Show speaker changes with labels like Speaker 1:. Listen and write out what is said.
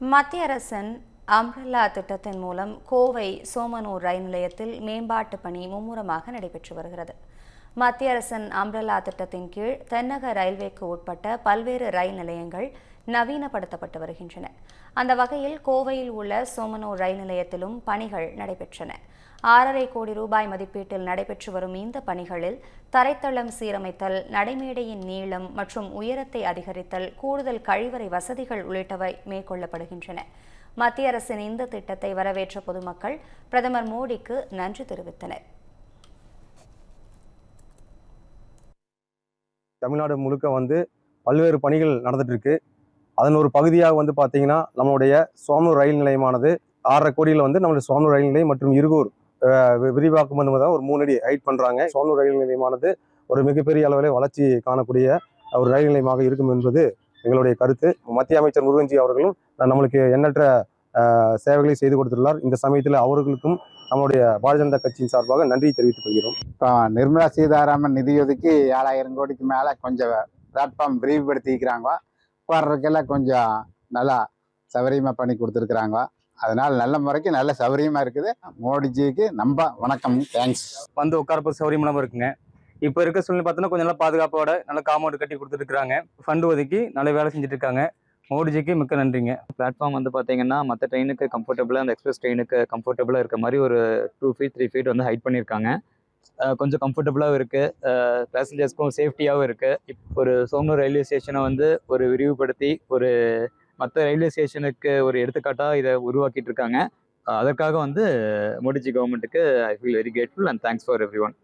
Speaker 1: மத்திய அரசின் அம்ரல்லா திட்டத்தின் மூலம் கோவை சோமனூர் ரயில் நிலையத்தில் மேம்பாட்டு பணி மும்முரமாக நடைபெற்று வருகிறது. மத்திய அரசின் அம்ரல்லா திட்டத்தின் கீழ் தென்னக ரயில்வேக்கு உட்பட்ட பல்வேறு ரயில் நிலையங்கள் நவீனப்படுத்தப்பட்டு வருகின்றன. அந்த வகையில் கோவையில் உள்ள சோமனூர் ரயில் நிலையத்திலும் பணிகள் நடைபெற்றன. ஆறரை கோடி ரூபாய் மதிப்பீட்டில் நடைபெற்று வரும் இந்த பணிகளில் தரைத்தளம் சீரமைத்தல் நடைமேடையின் நீளம் மற்றும் உயரத்தை அதிகரித்தல் கூடுதல் கழிவறை வசதிகள் உள்ளிட்டவை மேற்கொள்ளப்படுகின்றன. மத்திய அரசின் இந்த திட்டத்தை வரவேற்ற பொதுமக்கள் பிரதமர் மோடிக்கு நன்றி தெரிவித்தனர்.
Speaker 2: தமிழ்நாடு முழுக்க வந்து பல்வேறு பணிகள் நடந்துட்டு இருக்கு. அதன் ஒரு பகுதியாக வந்து பார்த்தீங்கன்னா நம்மளுடைய சோமனூர் ரயில் நிலையமானது ஆறரை கோடியில் வந்து நம்மளுடைய சோமனூர் ரயில் நிலையம் மற்றும் இருகூர் அஹ், வி- விரிவாக்கம் ஒரு மூணு அடி ஹைட் பண்ணுறாங்க சோமனூர் ரயில் நிலையமானது ஒரு மிகப்பெரிய அளவில் வளர்ச்சி காணக்கூடிய ஒரு ரயில் நிலையமாக இருக்கும் என்பது எங்களுடைய கருத்து. மத்திய அமைச்சர் முருகன்ஜி அவர்களும் நம்மளுக்கு எண்ணற்ற சேவைகளை செய்து கொடுத்துள்ளார். இந்த சமயத்தில் அவர்களுக்கும் நம்மளுடைய பாரதிய ஜனதா கட்சியின் சார்பாக நன்றி தெரிவித்துக் கொள்கிறோம்.
Speaker 3: இப்போ நிர்மலா சீதாராமன் நிதி ஒதுக்கி ஏழாயிரம் கோடிக்கு மேலே கொஞ்சம் பிளாட்ஃபார்ம் விரிவுபடுத்திக்கிறாங்க வர்றதுக்கெல்லாம் கொஞ்சம் நல்லா சௌகரியமாக பண்ணி கொடுத்துருக்குறாங்க. அதனால் நல்ல முறைக்கு நல்ல சௌகரியமாக இருக்குது. மோடிஜிக்கு நம்ம வணக்கம். தேங்க்ஸ்
Speaker 4: வந்து உட்காரப்போ சௌரியமானவும் இருக்குங்க. இப்போ இருக்க சூழ்நிலை பார்த்தோன்னா கொஞ்சம் நல்லா பாதுகாப்போட நல்ல காம்பவுண்ட் கட்டி கொடுத்துருக்காங்க ஃபண்டு ஒதுக்கி நல்ல வேலை செஞ்சுட்டு இருக்காங்க மோடிஜிக்கு மிக்க நன்றிங்க.
Speaker 5: பிளாட்ஃபார்ம் வந்து பார்த்தீங்கன்னா மற்ற ட்ரெயினுக்கு கம்ஃபர்டபுளாக அந்த எக்ஸ்பிரஸ் ட்ரெயினுக்கு கம்ஃபர்டபுளாக இருக்க மாதிரி ஒரு டூ ஃபீட் த்ரீ ஃபீட் வந்து ஹைட் பண்ணியிருக்காங்க கொஞ்சம் கம்ஃபர்டபுளாகவும் இருக்குது பேசஞ்சர்ஸ்க்கும் சேஃப்டியாகவும் இருக்குது இப்போ ஒரு சோமனூர் ரயில்வே ஸ்டேஷனை வந்து ஒரு விரிவுபடுத்தி ஒரு மற்ற ரயில்வே ஸ்டேஷனுக்கு ஒரு எடுத்துக்காட்டாக இதை உருவாக்கிட்டு இருக்காங்க. அதற்காக வந்து மோடிஜி கவர்மெண்ட்டுக்கு I feel very grateful and thanks for every one